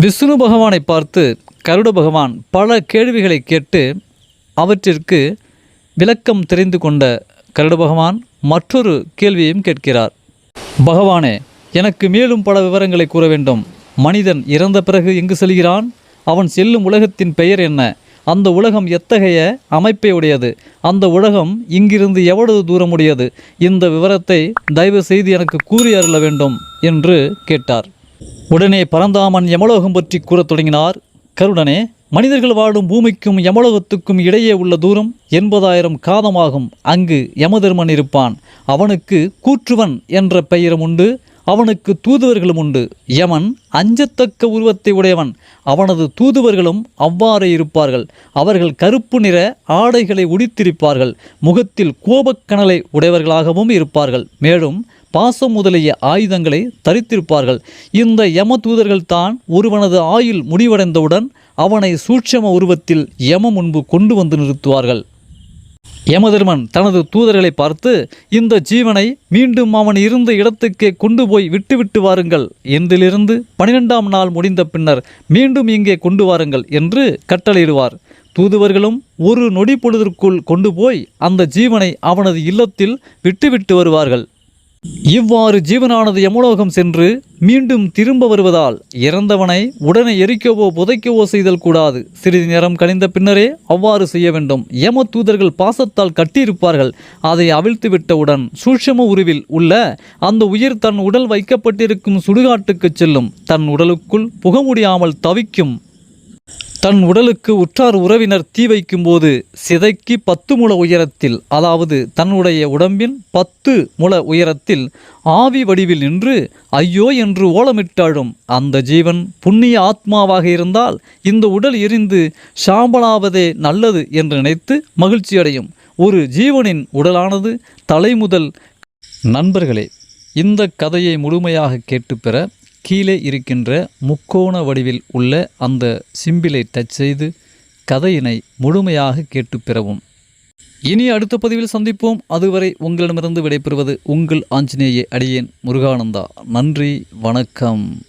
விஷ்ணு பகவானை பார்த்து கருட பகவான் பல கேள்விகளை கேட்டு அவற்றிற்கு விளக்கம் தெரிந்து கொண்ட கருட பகவான் மற்றொரு கேள்வியையும் கேட்கிறார். பகவானே எனக்கு மேலும் பல விவரங்களை கூற வேண்டும். மனிதன் இறந்த பிறகு எங்கு செல்கிறான்? அவன் செல்லும் உலகத்தின் பெயர் என்ன? அந்த உலகம் எத்தகைய அமைப்பை உடையது? அந்த உலகம் இங்கிருந்து எவ்வளவு தூரம் உடையது? இந்த விவரத்தை தயவு செய்து எனக்கு கூறி அருள வேண்டும் என்று கேட்டார். உடனே பரந்தாமன் யமலோகம் பற்றி கூறத் தொடங்கினார். கருடனே மனிதர்கள் வாழும் பூமிக்கும் யமலோகத்துக்கும் இடையே உள்ள தூரம் எண்பதாயிரம் காதமாகும். அங்கு யமதர்மன் இருப்பான். அவனுக்கு கூற்றுவன் என்ற பெயரும் உண்டு. அவனுக்கு தூதுவர்களும் உண்டு. யமன் அஞ்சத்தக்க உருவத்தை உடையவன். அவனது தூதுவர்களும் அவ்வாறே இருப்பார்கள். அவர்கள் கருப்பு நிற ஆடைகளை உடித்திருப்பார்கள் முகத்தில் கோபக்கணலை உடையவர்களாகவும் இருப்பார்கள். மேலும் பாசம் முதலிய ஆயுதங்களை தரித்திருப்பார்கள். இந்த யம தூதர்கள் தான் ஒருவனது ஆயுள் முடிவடைந்தவுடன் அவனை சூட்சம உருவத்தில் யம முன்பு கொண்டு வந்து நிறுத்துவார்கள். யமதர்மன் தனது தூதர்களை பார்த்து இந்த ஜீவனை மீண்டும் அவன் இருந்த இடத்துக்கே கொண்டு போய் விட்டுவிட்டு வாருங்கள் என்றிலிருந்து பனிரெண்டாம் நாள் முடிந்த பின்னர் மீண்டும் இங்கே கொண்டு வாருங்கள் என்று கட்டளையிடுவார். தூதுவர்களும் ஒரு நொடி பொழுதிற்குள் கொண்டு போய் அந்த ஜீவனை அவனது இல்லத்தில் விட்டுவிட்டு வருவார்கள். இவ்வாறு ஜீவனானது யமலோகம் சென்று மீண்டும் திரும்ப வருவதால் இறந்தவனை உடனே எரிக்கவோ புதைக்கவோ செய்தல் கூடாது. சிறிது நேரம் கழிந்த பின்னரே அவ்வாறு செய்ய வேண்டும். யம தூதர்கள் பாசத்தால் கட்டியிருப்பார்கள். அதை அவிழ்த்துவிட்டவுடன் சூட்சம உருவில் உள்ள அந்த உயிர் தன் உடல் வைக்கப்பட்டிருக்கும் சுடுகாட்டுக்கு செல்லும். தன் உடலுக்குள் புக முடியாமல் தவிக்கும் தன் உடலுக்கு உற்றார் உறவினர் தீ வைக்கும்போது சிதைக்கு பத்து முழ உயரத்தில் அதாவது தன்னுடைய உடம்பின் பத்து முழ உயரத்தில் ஆவி வடிவில் நின்று ஐயோ என்று ஓலமிட்டாழும் அந்த ஜீவன் புண்ணிய ஆத்மாவாக இருந்தால் இந்த உடல் எரிந்து சாம்பலாவதே நல்லது என்று நினைத்து மகிழ்ச்சியடையும். ஒரு ஜீவனின் உடலானது தலைமுதல். நண்பர்களே இந்த கதையை முழுமையாக கேட்டு பெற கீழே இருக்கின்ற முக்கோண வடிவில் உள்ள அந்த சிம்பிளை டச் செய்து கதையினை முழுமையாக கேட்டு பெறவும். இனி அடுத்த பதிவில் சந்திப்போம். அதுவரை உங்களிடமிருந்து விடைபெறுவது உங்கள் ஆஞ்சநேய அடியேன் முருகானந்தா. நன்றி வணக்கம்.